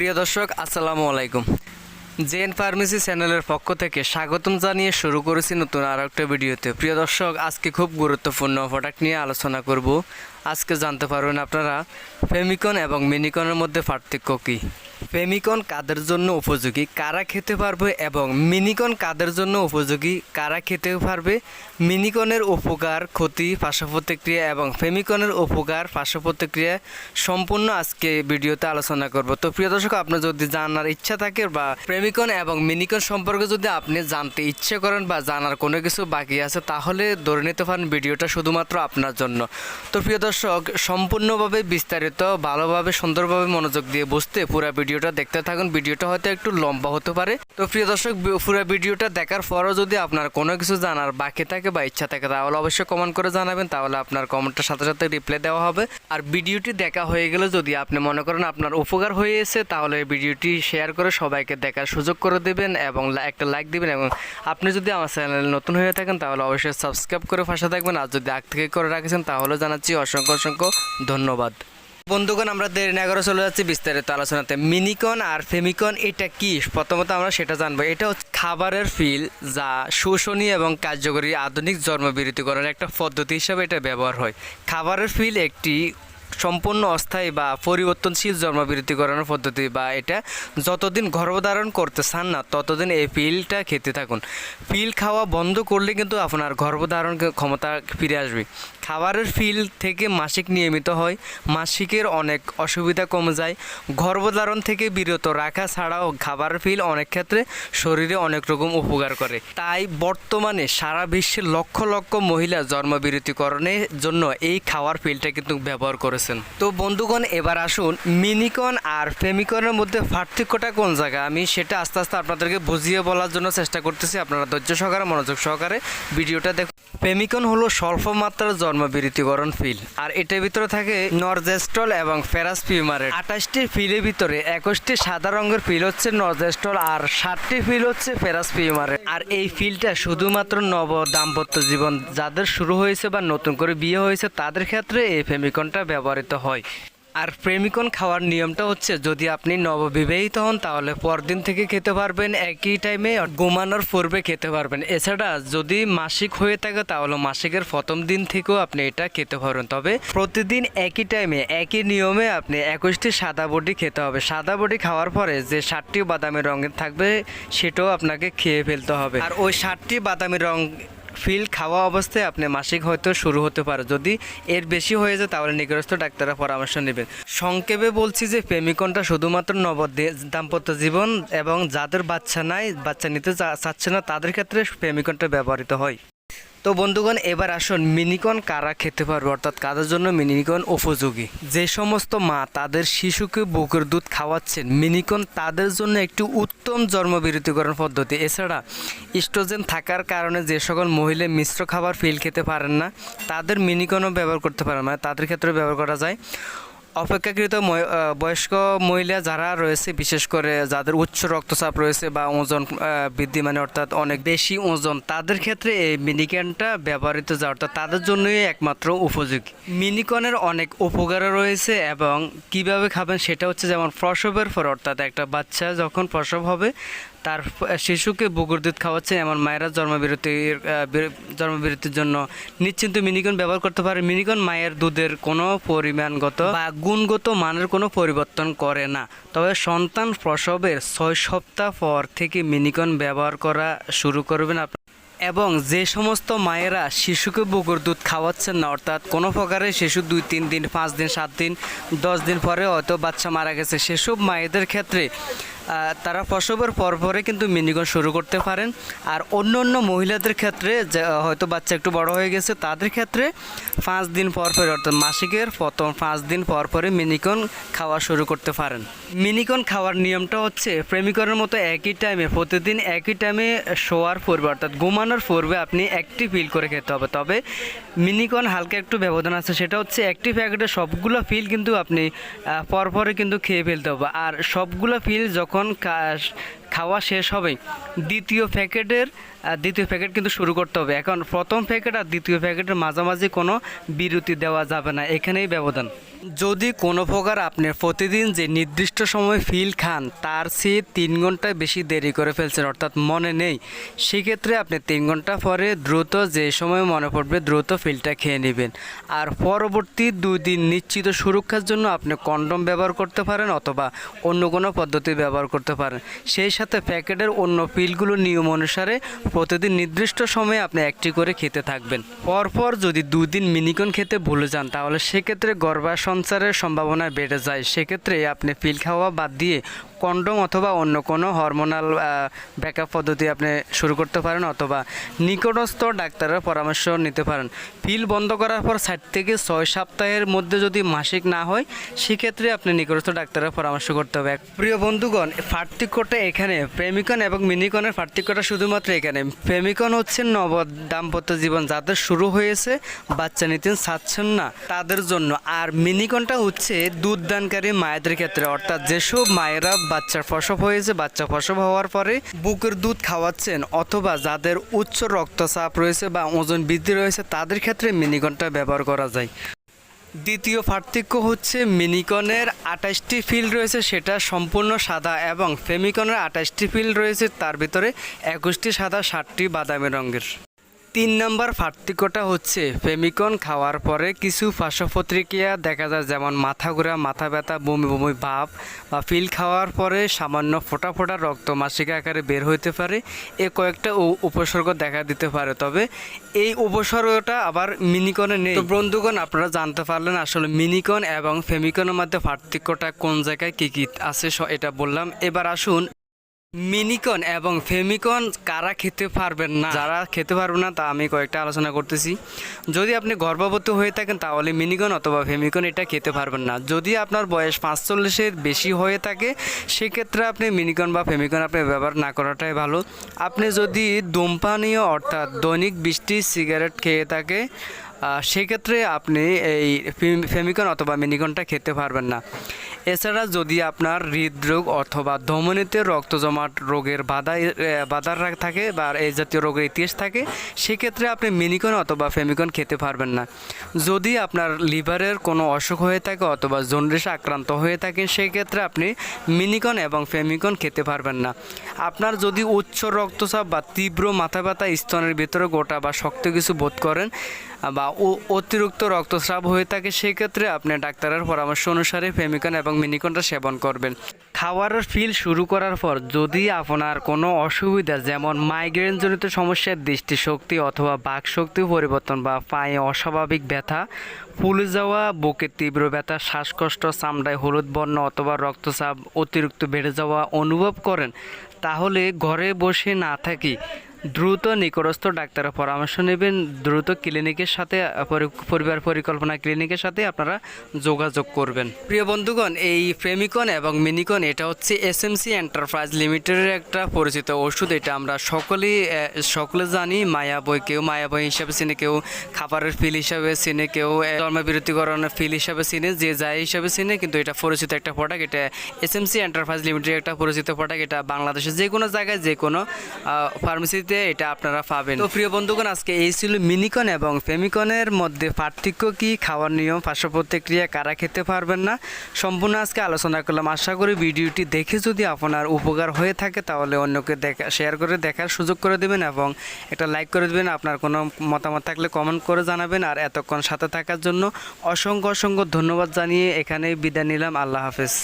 প্রিয় দর্শক, আসসালামু আলাইকুম। জেন ফার্মেসি চ্যানেলের পক্ষ থেকে স্বাগতম জানিয়ে শুরু করেছি নতুন আর একটা ভিডিওতে। প্রিয় দর্শক, আজকে খুব গুরুত্বপূর্ণ প্রোডাক্ট নিয়ে আলোচনা করব। আজকে জানতে পারবেন আপনারা, ফেমিকন এবং মিনিকনের মধ্যে পার্থক্য কী? ফেমিকন কাদের জন্য উপযোগী, কারা খেতে পারবে এবং মিনিকন কাদের জন্য উপযোগী, কারা খেতে পারবে? মিনিকনের উপকার, ক্ষতি পার্শ্ব প্রতিক্রিয়া এবং ফেমিকনের উপকার পার্শ্ব প্রতিক্রিয়া সম্পূর্ণ আজকে ভিডিওতে আলোচনা করব। তো প্রিয় দর্শক, আপনার যদি জানার ইচ্ছা থাকে বা প্রেমিকন এবং মিনিকন সম্পর্কে যদি আপনি জানতে ইচ্ছে করেন বা জানার কোনো কিছু বাকি আছে, তাহলে ধরে নিতে পারেন ভিডিওটা শুধুমাত্র আপনার জন্য। তো প্রিয় সম্পূর্ণভাবে বিস্তারিত, ভালোভাবে, সুন্দরভাবে মনোযোগ দিয়ে বুঝতে পুরো ভিডিওটা দেখতে থাকুন। ভিডিওটা হয়তো একটু লম্বা হতে পারে। তো প্রিয় দর্শক পুরো ভিডিওটা দেখার পরও যদি আপনার কোনো কিছু জানার বাকি থাকে বা ইচ্ছা থাকে, তাহলে অবশ্যই কমেন্ট করে জানাবেন। তাহলে আপনার কমেন্টের সাথে সাথে রিপ্লাই দেওয়া হবে। আর ভিডিওটি দেখা হয়ে গেলে যদি আপনি মনে করেন আপনার উপকার হয়েছে তাহলে ভিডিওটি শেয়ার করে সবাইকে দেখার সুযোগ করে দেবেন এবং একটা লাইক দিবেন এবং আপনি যদি আমার চ্যানেলে নতুন হয়ে থাকেন, তাহলে অবশ্যই সাবস্ক্রাইব করে পাশে থাকবেন। আর যদি আগ থেকে করে রাখেছেন, তাহলে জানাচ্ছি অসংখ্য অসংখ্য অসংখ্য ধন্যবাদ। বন্ধুগণ, আমরা না করে চলে যাচ্ছি বিস্তারিত আলোচনাতে। মিনিকন আর ফেমিকন, এটা কি? প্রথমত আমরা সেটা জানব। এটা হচ্ছে খাবারের ফিল যা শোষণীয় এবং কার্যকরী আধুনিক জন্মবিরতিকরণের একটা পদ্ধতি হিসাবে এটা ব্যবহার হয়। খাবারের ফিল একটি সম্পূর্ণ অস্থায়ী বা পরিবর্তনশীল জন্মবিরতিকরণের পদ্ধতি বা এটা যতদিন গর্ভধারণ করতে চান না, ততদিন এই পিলটা খেতে থাকুন। পিল খাওয়া বন্ধ করলে কিন্তু আপনার গর্ভধারণ ক্ষমতা ফিরে আসবে। খাবারের ফিল থেকে মাসিক নিয়মিত হয়। মাসিকের অনেক অসুবিধা কমে যায়। গর্ভধারণ থেকে বিরত রাখা ছাড়াও খাবারের ফিল অনেক ক্ষেত্রে শরীরে অনেক রকম উপকার করে। তাই বর্তমানে সারা বিশ্বের লক্ষ লক্ষ মহিলা জন্মবিরতিকরণের জন্য এই খাওয়ার ফিলটা কিন্তু ব্যবহার করেছেন। তো বন্ধুগণ, এবার আসুন মিনিকন আর ফেমিকনের মধ্যে পার্থক্যটা কোন জায়গায় আমি সেটা আস্তে আস্তে আপনাদেরকে বুঝিয়ে বলার জন্য চেষ্টা করতেছি। আপনারা ধৈর্য সহকারে, মনোযোগ সহকারে ভিডিওটা দেখুন। ফেমিকন হলো স্বল্প মাত্রার জন্মবিরতিকরণ ফিল, আর এটার ভিতরে থাকে নরজেস্টল এবং ফেরাস পিউমারের আঠাশটি ফিলের ভিতরে একুশটি সাদা রঙের ফিল হচ্ছে নরজেস্টল আর ষাটটি ফিল হচ্ছে ফেরাস পিউমারের আর এই ফিলটা শুধুমাত্র নব দাম্পত্য জীবন যাদের শুরু হয়েছে বা নতুন করে বিয়ে হয়েছে, তাদের ক্ষেত্রে এই ফেমিকনটা ব্যবহৃত হয়। আর প্রেমিকন খাওয়ার নিয়মটা হচ্ছে যদি আপনি নববিবাহিত হন, তাহলে পরদিন থেকে খেতে পারবেন একই টাইমে ঘুমানোর পূর্বে খেতে পারবেন। এছাড়া যদি মাসিক হয়ে থাকে, তাহলে মাসিকের প্রথম দিন থেকেও আপনি এটা খেতে পারবেন। তবে প্রতিদিন একই টাইমে একই নিয়মে আপনি একুশটি সাদা বডি খেতে হবে। সাদা বডি খাওয়ার পরে যে ষাটটি বাদামি রঙের থাকবে, সেটাও আপনাকে খেয়ে ফেলতে হবে। আর ওই ষাটটি বাদামি রং ফিল খাওয়া অবস্থায় আপনি মাসিক হয়তো শুরু হতে পারে। যদি এর বেশি হয়ে যায়, তাহলে নিকটস্থ ডাক্তারের পরামর্শ নেবেন। সংক্ষেপে বলছি যে, প্রেমিকনটা শুধুমাত্র নব দাম্পত্য জীবন এবং যাদের বাচ্চা নাই, বাচ্চা নিতে চাচ্ছে না, তাদের ক্ষেত্রে প্রেমিকনটা ব্যবহৃত হয়। তো বন্ধুগণ, এবার আসুন মিনিকন কারা খেতে পারবে? অর্থাৎ কাদের জন্য মিনিকন উপযোগী? যে সমস্ত মা তাদের শিশুকে বুকের দুধ খাওয়াচ্ছেন, মিনিকন তাদের জন্য একটি উত্তম জন্মবিরতিকরণ পদ্ধতি। এছাড়া স্টোজেন থাকার কারণে যে সকল মহিলা মিশ্র খাবার ফিল খেতে পারেন না, তাদের মিনিকনও ব্যবহার করতে পারেন মানে তাদের ক্ষেত্রে ব্যবহার করা যায়। অপেক্ষাকৃত বয়স্ক মহিলা যারা রয়েছে, বিশেষ করে যাদের উচ্চ রক্তচাপ রয়েছে বা ওজন বৃদ্ধি মানে অর্থাৎ অনেক বেশি ওজন, তাদের ক্ষেত্রে এই মিনিকনটা ব্যবহৃত যায় অর্থাৎ তাদের জন্যই একমাত্র উপযোগী। মিনিকনের অনেক উপকার রয়েছে এবং কীভাবে খাবেন সেটা হচ্ছে যেমন প্রসবের পর, অর্থাৎ একটা বাচ্চা যখন প্রসব হবে তার শিশুকে বুকুর দুধ খাওয়াচ্ছে, এমন মায়েরা জন্মবিরতির জন্মবিরতির জন্য নিশ্চিন্ত মিনিকন ব্যবহার করতে পারে। মিনিকন মায়ের দুধের কোনো পরিমাণগত বা গুণগত মানের কোনো পরিবর্তন করে না। তবে সন্তান প্রসবের ছয় সপ্তাহ পর থেকে মিনিকন ব্যবহার করা শুরু করবেন আপনি এবং যে সমস্ত মায়েরা শিশুকে বুকুর দুধ খাওয়াচ্ছেন না, অর্থাৎ কোনো প্রকারে শিশু দুই তিন দিন, পাঁচ দিন, সাত দিন, দশ দিন পরে হয়তো বাচ্চা মারা গেছে, সেসব মায়েদের ক্ষেত্রে তারা প্রসবের পর পরে কিন্তু মিনিকন শুরু করতে পারেন। আর অন্য অন্য মহিলাদের ক্ষেত্রে হয়তো বাচ্চা একটু বড় হয়ে গেছে, তাদের ক্ষেত্রে পাঁচ দিন পর পরে অর্থাৎ মাসিকের প্রথম পাঁচ দিন পর পরে মিনিকন খাওয়া শুরু করতে পারেন। মিনিকন খাওয়ার নিয়মটা হচ্ছে প্রেমিকনের মতো একই টাইমে প্রতিদিন একই টাইমে শোয়ার পূর্বে, অর্থাৎ ঘুমানোর পূর্বে আপনি একটি ফিল করে খেতে হবে। তবে মিনিকন হালকা একটু ব্যবধান আছে, সেটা হচ্ছে একটি প্যাকেটে সবগুলো ফিল কিন্তু আপনি পরপরে কিন্তু খেয়ে ফেলতে হবে। আর সবগুলো ফিল যখন কা- খাওয়া শেষ হবে, দ্বিতীয় প্যাকেটের দ্বিতীয় প্যাকেট কিন্তু শুরু করতে হবে। এখন প্রথম প্যাকেট আর দ্বিতীয় প্যাকেটের মাঝামাঝি কোনো বিরতি দেওয়া যাবে না। এখানেই ব্যবধান। যদি কোনো প্রকার আপনি প্রতিদিন যে নির্দিষ্ট সময় ফিল খান, তার চেয়ে তিন ঘণ্টা বেশি দেরি করে ফেলছেন, অর্থাৎ মনে নেই, সেক্ষেত্রে আপনি তিন ঘণ্টা পরে দ্রুত যে সময় মনে পড়বে, দ্রুত ফিলটা খেয়ে নেবেন। আর পরবর্তী দুই দিন নিশ্চিত সুরক্ষার জন্য আপনি কন্ডম ব্যবহার করতে পারেন অথবা অন্য কোনো পদ্ধতি ব্যবহার করতে পারেন। সেই সাথে প্যাকেটের অন্য পিলগুলো নিয়ম অনুসারে প্রতিদিন নির্দিষ্ট সময়ে আপনি একটি করে খেতে থাকবেন। পরপর যদি দুদিন মিনিকন খেতে ভুলে যান, তাহলে সেক্ষেত্রে গর্ভা সঞ্চারের সম্ভাবনা বেড়ে যায়। সেক্ষেত্রে আপনি পিল খাওয়া বাদ দিয়ে কন্ডম অথবা অন্য কোনো হরমোনাল ব্যাকআপ পদ্ধতি আপনি শুরু করতে পারেন অথবা নিকটস্থ ডাক্তারের পরামর্শ নিতে পারেন। পিল বন্ধ করার পর ষাট থেকে ছয় সপ্তাহের মধ্যে যদি মাসিক না হয়, সেক্ষেত্রে আপনি নিকটস্থ ডাক্তারের পরামর্শ করতে হবে। প্রিয় বন্ধুগণ, পার্থক্যটা এখানে। প্রেমিকন এবং মিনিকনের পার্থক্যটা শুধুমাত্র এখানে। প্রেমিকন হচ্ছে নব দাম্পত্য জীবন যাদের শুরু হয়েছে, বাচ্চা নিতে চাচ্ছেন না তাদের জন্য। আর মিনিকনটা হচ্ছে দুধ দানকারী মায়েদের ক্ষেত্রে। অর্থাৎ যেসব মায়েরা বাচ্চার প্রসব হয়েছে, বাচ্চা প্রসব হওয়ার পরে বুকের দুধ খাওয়াচ্ছেন অথবা যাদের উচ্চ রক্তচাপ রয়েছে বা ওজন বৃদ্ধি রয়েছে, তাদের ক্ষেত্রে মিনিকনটা ব্যবহার করা যায়। দ্বিতীয় পার্থক্য হচ্ছে মিনিকনের আঠাশটি ফিল্ড রয়েছে, সেটা সম্পূর্ণ সাদা এবং ফেমিকনের আঠাশটি ফিল্ড রয়েছে, তার ভিতরে একুশটি সাদা, ষাটটি বাদামি রঙের। তিন নম্বর পার্থক্যটা হচ্ছে, ফেমিকন খাওয়ার পরে কিছু পার্শ্বপ্রতিক্রিয়া দেখা যায়, যেমন মাথা ঘোরা, মাথা ব্যথা, বমি বমি ভাব বা ফিল খাওয়ার পরে সামান্য ফোটা ফোটা রক্ত মাসিক আকারে বের হইতে পারে, এ কয়েকটা উপসর্গ দেখা দিতে পারে। তবে এই উপসর্গটা আবার মিনিকনে নেই। তো বন্ধুগণ, আপনারা জানতে পারলেন আসলে মিনিকন এবং ফেমিকনের মধ্যে পার্থক্যটা কোন জায়গায় কী কী আছে এটা বললাম। এবার আসুন মিনিকন এবং ফেমিকন কারা খেতে পারবেন না? যারা খেতে পারবেন না, তা আমি কয়েকটা আলোচনা করতেছি। যদি আপনি গর্ভবতী হয়ে থাকেন, তাহলে মিনিকন অথবা ফেমিকন এটা খেতে পারবেন না। যদি আপনার বয়স পাঁচচল্লিশের বেশি হয়ে থাকে, সেক্ষেত্রে আপনি মিনিকন বা ফেমিকন আপনি ব্যবহার না করাটাই ভালো। আপনি যদি ধূমপানীয়, অর্থাৎ দৈনিক বৃষ্টি সিগারেট খেয়ে থাকে সেক্ষেত্রে আপনি এই ফেম- ফেমিকন অথবা মিনিকনটা খেতে পারবেন না। এছাড়া যদি আপনার হৃদরোগ অথবা ধমনীতে রক্ত জমাট রোগের বাধা বাধার থাকে বা এই জাতীয় রোগের ইতিহাস থাকে, সেক্ষেত্রে আপনি মিনিকন অথবা ফেমিকন খেতে পারবেন না। যদি আপনার লিভারের কোনো অসুখ হয়ে থাকে অথবা জন্ডিস আক্রান্ত হয়ে থাকে, সেক্ষেত্রে আপনি মিনিকন এবং ফেমিকন খেতে পারবেন না। আপনার যদি উচ্চ রক্তচাপ বা তীব্র মাথা ব্যথা স্তনের ভিতরে গোটা বা শক্ত কিছু বোধ করেন, বা অতিরিক্ত রক্তস্রাব হয়ে থাকে, সেক্ষেত্রে আপনি ডাক্তারের পরামর্শ অনুসারে ফেমিকন এবং মিনিকনটা সেবন করবেন। খাওয়ারের ফিল শুরু করার পর যদি আপনার কোনো অসুবিধা, যেমন মাইগ্রেনজনিত সমস্যার দৃষ্টিশক্তি অথবা বাকশক্তি পরিবর্তন বা পায়ে অস্বাভাবিক ব্যথা, ফুলে যাওয়া বুকে তীব্র ব্যথা, শ্বাসকষ্ট, চামড়ায় হলুদ বর্ণ অথবা রক্তচাপ অতিরিক্ত বেড়ে যাওয়া অনুভব করেন, তাহলে ঘরে বসে না থাকি। দ্রুত নিকটস্থ ডাক্তারের পরামর্শ নেবেন, দ্রুত ক্লিনিকের সাথে পরি- পরিবার পরিকল্পনা ক্লিনিকের সাথে আপনারা যোগাযোগ করবেন। প্রিয় বন্ধুগণ, এই প্রেমিকন এবং মিনিকন, এটা হচ্ছে এসএমসি এন্টারপ্রাইজ লিমিটেডের একটা পরিচিত ওষুধ। এটা আমরা সকলেই সকলে জানি, মায়া বই কেউ মায়া বই হিসাবে চিনে, কেউ খাবারের ফিল হিসাবে চিনে, কেউ ধর্মবিরতিকরণের ফিল হিসাবে চিনে, যে যায় হিসাবে চিনে, কিন্তু এটা পরিচিত একটা প্রোডাক্ট এটা এসএমসি এন্টারপ্রাইজ লিমিটেডের একটা পরিচিত প্রোডাক্ট এটা বাংলাদেশের যে কোনো জায়গায় যে কোনো ফার্মেসিতে এটা আপনারা পাবেন। তো প্রিয় বন্ধুগণ, আজকে এই ছিল মিনিকন এবং ফেমিকনের মধ্যে পার্থক্য কি? খাওয়ার নিয়ম পার্শ্ব প্রতিক্রিয়া কারা খেতে পারবেন না? সম্পূর্ণ আজকে আলোচনা করলাম। আশা করি ভিডিওটি দেখে যদি আপনার উপকার হয়ে থাকে, তাহলে অন্যকে দেখা শেয়ার করে দেখার সুযোগ করে দেবেন এবং একটা লাইক করে দেবেন। আপনার কোনো মতামত থাকলে কমেন্ট করে জানাবেন। আর এতক্ষণ সাথে থাকার জন্য অসংখ্য অসংখ্য ধন্যবাদ জানিয়ে এখানেই বিদায় নিলাম। আল্লাহ হাফেজ।